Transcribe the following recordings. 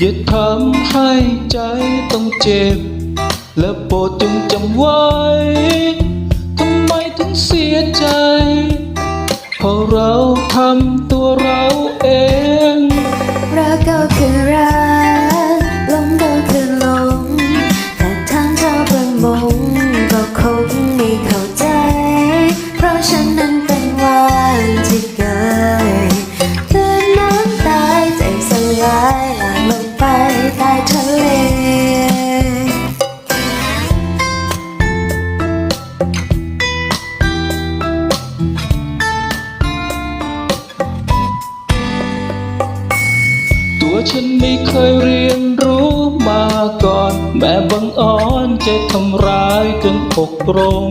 อย่าทำให้ใจต้องเจ็บ และโปรดจงจำไว้ ทำไมถึงเสียใจ เพราะเราทำตัว ตัวฉันไม่เคยเรียนรู้มาก่อน แม่บังอ่อนใจทำร้ายจนอกรง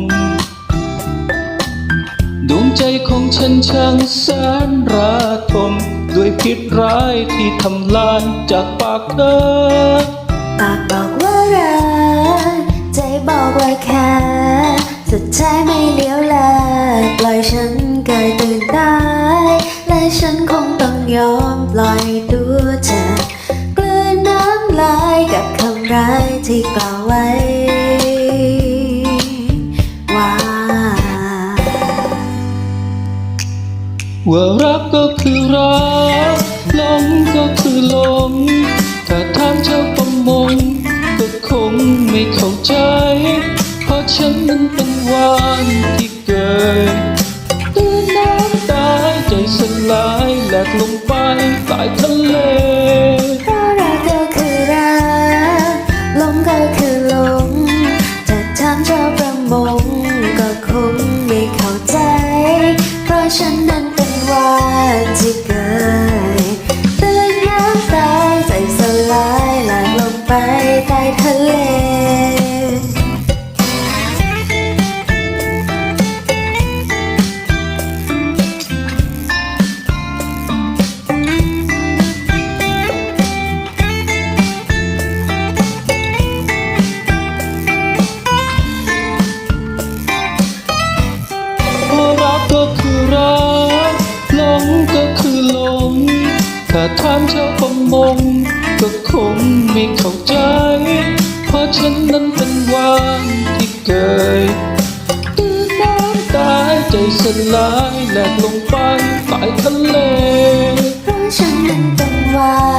ดวงใจของฉันช่างแสนระทมด้วยพิษร้ายที่ทำลายจากปากเธอปากบอกว่ารักใจบอกว่าแค่สุดท้ายไม่เลี้ยวแลปล่อยฉันเกยตื่นตายและฉันคงต้องยอมปล่อยตัว ที่กล่าวไว้ ว่า ว่ารักก็คือรักหลงก็คือหลง ถ้าถามชาวประมงก็คงไม่เข้าใจ เพราะฉันนั้นเป็นวานที่เกิดตื่นน้ำตายใจสลายแหลกลงไปใต้ทะเล ฉันนั้นเป็นวานที่เกิดตื่นน้ำตายใจสลายหลั่งลงไปใต้ทะเล ถ้าถามชาวประมง ก็คงไม่เข้าใจ เพราะฉันนั้นเป็นวานที่เกยตื่นน้ำตายใจสลายแหลกลงไปใต้ทะเลเพราะฉันนั้นเป็นวาน